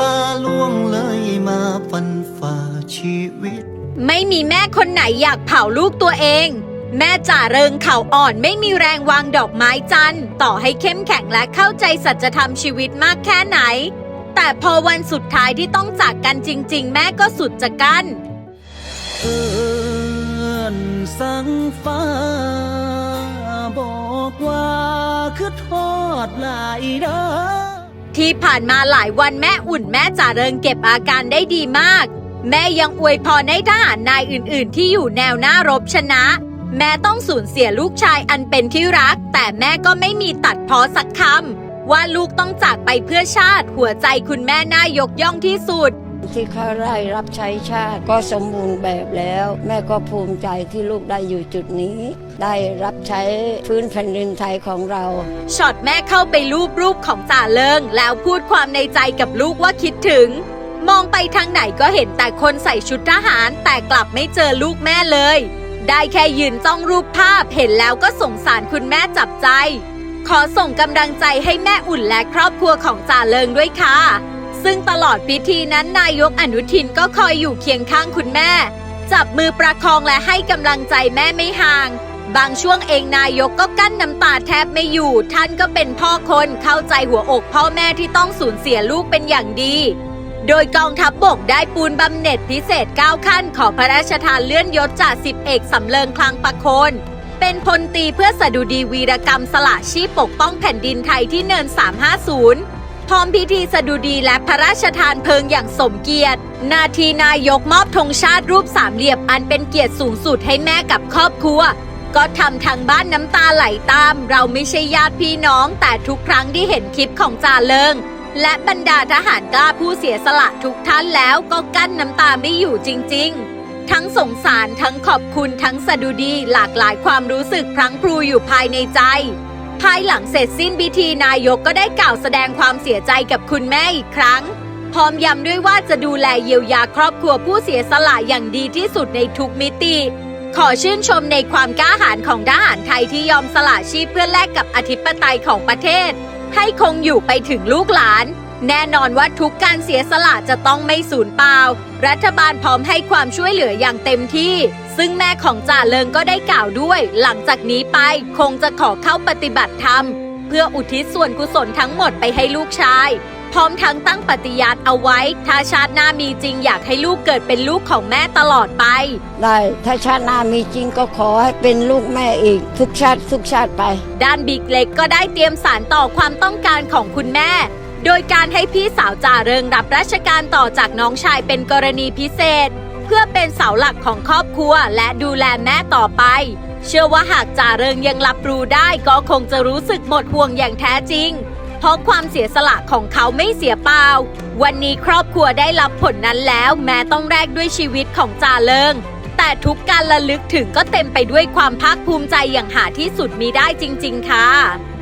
ลาล่วงเลยมาฟันฝ่าชีวิต ไม่มีแม่คนไหนอยากเผาลูกตัวเอง แม่จ่าเริงเข่าอ่อนไม่มีแรงวางดอกไม้จันทร์ต่อให้เข้มแข็งและเข้าใจสัจธรรมชีวิตมากแค่ไหน แต่พอวันสุดท้ายที่ต้องจากกันจริง ๆ แม่ก็สุดจะกั้นเอินสังฟ้า บอกว่าคือทอดหลายเด้อ ที่ผ่านมาหลายวันแม่อุ่นแม่จ่าเริงเก็บอาการได้ดีมาก แม่ยังอวยพรให้ทหารนายอื่น ๆ ที่อยู่แนวหน้ารบชนะ แม่ต้องสูญเสียลูกชายอันเป็นที่รัก แต่แม่ก็ไม่มีตัดพ้อสักคำว่าลูกต้องจากไปเพื่อชาติหัวใจคุณแม่น่ายกย่องที่สุด ที่เขาได้รับใช้ชาติ ก็สมบูรณ์แบบแล้ว แม่ก็ภูมิใจที่ลูกได้อยู่จุดนี้ ได้รับใช้พื้นแผ่นดินไทยของเราช็อตแม่เข้าไปรูปรูปของจ่าเลิง แล้วพูดความในใจกับลูกว่าคิดถึง มองไปทางไหนก็เห็นแต่คนใส่ชุดทหาร แต่กลับไม่เจอลูกแม่เลย ได้แค่ยืนจ้องรูปภาพเห็นแล้วก็สงสารคุณแม่จับใจ ขอส่งกำลังใจให้แม่อุ่นและครอบครัวของจ่าเลิงด้วยค่ะ ซึ่งตลอดพิธีนั้นนายกอนุทินก็คอยอยู่เคียงข้างคุณแม่ จับมือประคองและให้กำลังใจแม่ไม่ห่าง บางช่วงเองนายกก็กั้นน้ำตาแทบไม่อยู่ ท่านก็เป็นพ่อคนเข้าใจหัวอกพ่อแม่ที่ต้องสูญเสียลูกเป็นอย่างดี โดยกองทัพบบกได้ปูนบำเหน็จพิเศษ 9 ขั้น ขอพระราชทานเลื่อนยศจากสิบเอกสำเริงคลังประโคนเป็นพลตรีเพื่อสดุดีวีรกรรมสละชีพปกป้องแผ่นดินไทยที่เนิน 350 พร้อมพิธีสดุดีและพระราชทานเพลิงอย่างสมเกียรติ นาทีนายกมอบธงชาติรูปสามเหลี่ยมอันเป็นเกียรติสูงสุดให้แม่กับครอบครัว ก็ทำทางบ้านน้ำตาไหลตาม เราไม่ใช่ญาติพี่น้อง แต่ทุกครั้งที่เห็นคลิปของจ่าเลิง และบรรดาทหารกล้าผู้เสียสละทุกท่านแล้วก็กั้นน้ำตาไม่อยู่จริง ๆทั้งสงสารทั้งขอบคุณทั้งสะดุดีหลากหลายความรู้สึกพลังพรูอยู่ภายในใจ ภายหลังเสร็จสิ้นพิธีนายกก็ได้กล่าวแสดงความเสียใจกับคุณแม่อีกครั้ง พร้อมย้ำด้วยว่าจะดูแลเยียวยาครอบครัวผู้เสียสละอย่างดีที่สุดในทุกมิติ ขอชื่นชมในความกล้าหาญของทหารไทยที่ยอมสละชีพเพื่อแลกกับอธิปไตยของประเทศ ให้คงอยู่ไปถึงลูกหลาน แน่นอนว่าทุกการเสียสละจะต้องไม่สูญเปล่า รัฐบาลพร้อมให้ความช่วยเหลืออย่างเต็มที่ ซึ่งแม่ของจ่าเลิงก็ได้กล่าวด้วย หลังจากนี้ไปคงจะขอเข้าปฏิบัติธรรม เพื่ออุทิศส่วนกุศลทั้งหมดไปให้ลูกชาย พร้อมทั้งตั้งปฏิญาณเอาไว้ ถ้าชาติหน้ามีจริงอยากให้ลูกเกิดเป็นลูกของแม่ตลอดไป ได้ถ้าชาติหน้ามีจริงก็ขอให้เป็นลูกแม่อีก ทุกชาติทุกชาติไป ด้านบิ๊กเล็กก็ได้เตรียมสารต่อความต้องการของคุณแม่ โดยการให้พี่สาวจ่าเริงรับราชการต่อจากน้องชายเป็นกรณีพิเศษ เพื่อเป็นเสาหลักของครอบครัวและดูแลแม่ต่อไป เชื่อว่าหากจ่าเริงยังรับรู้ได้ก็คงจะรู้สึกหมดห่วงอย่างแท้จริง เพราะความเสียสละของเขาไม่เสียเปล่า วันนี้ครอบครัวได้รับผลนั้นแล้วแม้ต้องแลกด้วยชีวิตของจ่าเริง แต่ทุกการระลึกถึงก็เต็มไปด้วยความภาคภูมิใจอย่างหาที่สุดมีได้จริง ๆ ค่ะ